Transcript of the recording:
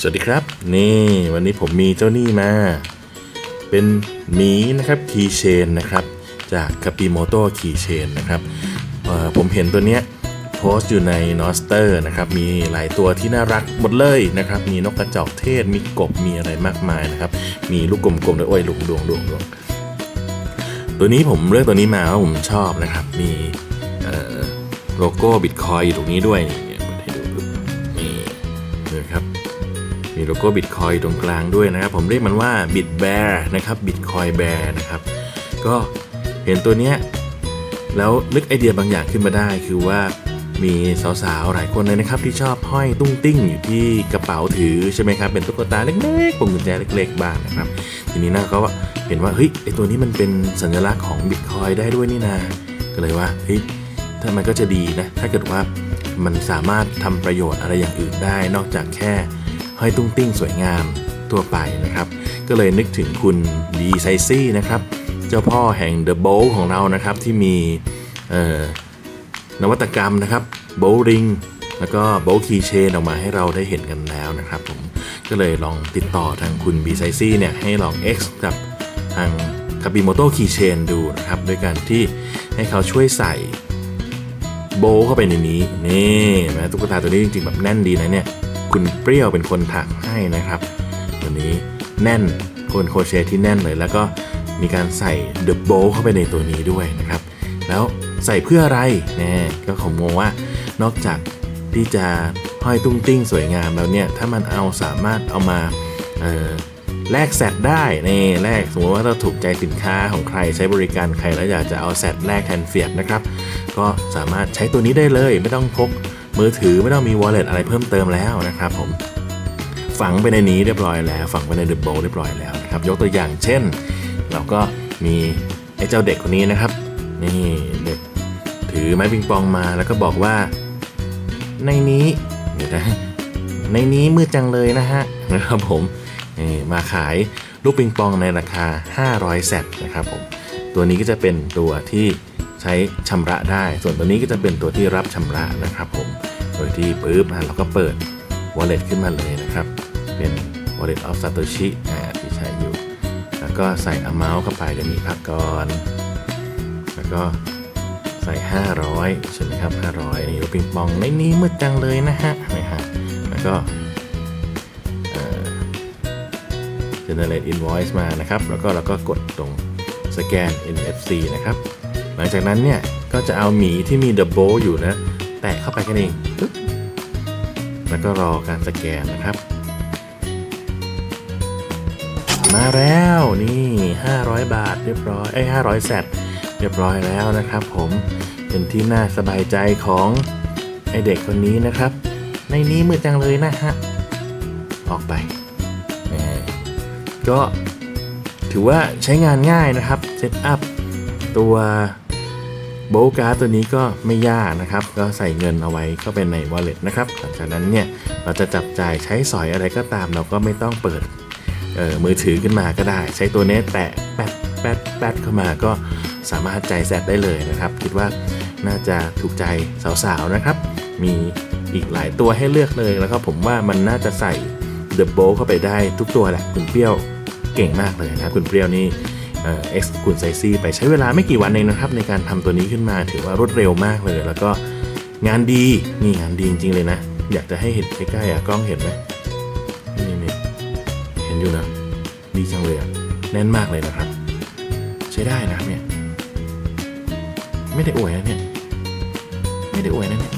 สวัสดีครับ นี่วันนี้ผมมีเจ้านี่มา เป็นหมีนะครับคีเชนนะครับ จากคาปิโมโต้คีเชนนะครับผมเห็นตัวเนี้ยโพสต์อยู่ในนอสเตอร์นะครับ มีหลายตัวที่น่ารักหมดเลยนะครับ มีนกกระจอกเทศ มีกบ มีอะไรมากมายนะครับ มีลูกกลมๆด้วยโอ้ยลุงดวงดวงดวงตัวนี้ผมเลือกตัวนี้มาเพราะผมชอบนะครับ มีโลโก้บิตคอยอยู่ตรงนี้ด้วยนี่ให้ดูนี่นะครับ มีโลโก้บิตคอยตรงกลางด้วยนะครับ ผมเรียกมันว่า Bit Bear นะครับบิตคอยแบร์นะครับ ก็เห็นตัวเนี้ยแล้วนึกไอเดียบางอย่างขึ้นมาได้ คือว่ามีสาวๆ หลายคนเลยนะครับ ที่ชอบห้อยตุ้งติ้งอยู่ที่กระเป๋าถือใช่ไหมครับ เป็นตุ๊กตาเล็กๆพวงกุญแจเล็กๆบ้างนะครับ ทีนี้น่าก็เห็นว่าเฮ้ยไอตัวนี้มันเป็นสัญลักษณ์ของบิตคอยได้ด้วยนี่นาก็เลยว่าเฮ้ยถ้ามันก็จะดีนะ ถ้าเกิดว่ามันสามารถทำประโยชน์อะไรอย่างอื่นได้ นอกจากแค่ ห้อยตุ้งติ้งสวยงามทั่วไปนะครับ ก็เลยนึกถึงคุณดีไซซี่นะครับ เจ้าพ่อแห่ง The Bowl ของเรานะครับที่มีนวัตกรรมนะครับโบริงแล้วก็โบคีเชนออกมาให้เราได้เห็นกันแล้วนะครับผมก็เลยลองติดต่อทางคุณบีไซซี่เนี่ยให้ลอง X กับทางคาบิโมโตคีเชนดูนะครับด้วยการที่ให้เขาช่วยใส่โบว์เข้าไปในนี้ นี่นะตุ๊กตาตัวนี้จริงๆแบบแน่นดีนะเนี่ย คุณเปรี้ยวเป็นคนถักให้นะครับ ตัวนี้แน่นคนโคเชตที่แน่นเลย แล้วก็มีการใส่เดอะโบเข้าไปในตัวนี้ด้วยนะครับ แล้วใส่เพื่ออะไรนะก็ผมงงว่านอกจากที่จะห้อยตุ้งติ้งสวยงามแล้วเนี่ย ถ้ามันเอาสามารถเอามาแลกแซดได้นี่แลกสมมติว่าเราถูกใจสินค้าของใครใช้บริการใครแล้วอยากจะเอาแซดแลกแทนเฟียดนะครับ ก็สามารถใช้ตัวนี้ได้เลยไม่ต้องพก มือถือไม่ต้องมี wallet อะไรเพิ่มเติมแล้วนะครับผมฝังไปในนี้เรียบร้อยแล้ว ฝังไปในเดอะโบเรียบร้อยแล้วนะครับยกตัวอย่างเช่น เราก็มีไอ้เจ้าเด็กคนนี้นะครับ นี่เด็กถือไม้ปิงปองมาแล้วก็บอกว่า ในนี้เดี๋ยวนะในนี้มืดจังเลยนะฮะนะครับผมนี่มาขายลูกปิงปองในราคา 500แซดนะครับผมตัวนี้ก็จะเป็นตัวที่ใช้ชำระได้ ส่วนตัวนี้ก็จะเป็นตัวที่รับชำระนะครับผม โดยที่ปุ๊บอะเราก็เปิด wallet ขึ้นมาเลยนะครับ เป็น wallet of Satoshi อ่าที่ใช้อยู่ แล้วก็ใส่ amount เข้าไปเดี๋ยวมีพักก่อน แล้วก็ใส่ 500 ใช่ไหมครับ 500 นี่ลูกปิงปองในนี้มืดจังเลยนะฮะนะฮะแล้วก็เอ่อ generate invoice มานะครับ แล้วก็เราก็กดตรงสแกน NFC นะครับ หลังจากนั้นเนี่ย ก็จะเอาหมีที่มี the bow อยู่นะ ตะเข้าไปกันเองปึ๊บแล้วก็รอการสแกนนะครับ มาแล้วนี่ 500 บาทเรียบร้อยไอ้500แซดเรียบร้อยแล้วนะครับ ผมเป็นที่น่าสบายใจของไอเด็กคนนี้นะครับ ในนี้มืดจังเลยนะฮะออกไปก็ถือว่าใช้งานง่ายนะครับเซตอัพตัว โบการ์ดตัวนี้ก็ไม่ยากนะครับ ก็ใส่เงินเอาไว้ก็เป็นใน wallet นะครับหลังจากนั้นเนี่ยเราจะจับจ่ายใช้สอยอะไรก็ตาม เราก็ไม่ต้องเปิดออมือถือขึ้นมาก็ได้ ใช้ตัวนี้แตะแป๊ดแป๊ดแป๊ดเข้ามาก็สามารถใจแซดได้เลยนะครับ คิดว่าน่าจะถูกใจสาวๆนะครับ มีอีกหลายตัวให้เลือกเลยแล้วก็ผมว่ามันน่าจะใส่เดอะโบเข้าไปได้ทุกตัวแหละคุณเปรี้ยวเก่งมากเลยนะครับคุณเปรี้ยวนี่ เอ็กซ์คุณไซซี่ไปใช้เวลาไม่กี่วันเองนะครับ ในการทำตัวนี้ขึ้นมาถือว่ารวดเร็วมากเลย แล้วก็งานดีนี่งานดีจริง ๆ เลยนะ อยากจะให้เห็นใกล้ๆอะกล้องเห็นไหมนี่นี่เห็นอยู่นะดีจังเลยอะแน่นมากเลยนะครับ ใช้ได้นะเนี่ยไม่ได้อวยนะเนี่ยไม่ได้อวยนะเนี่ย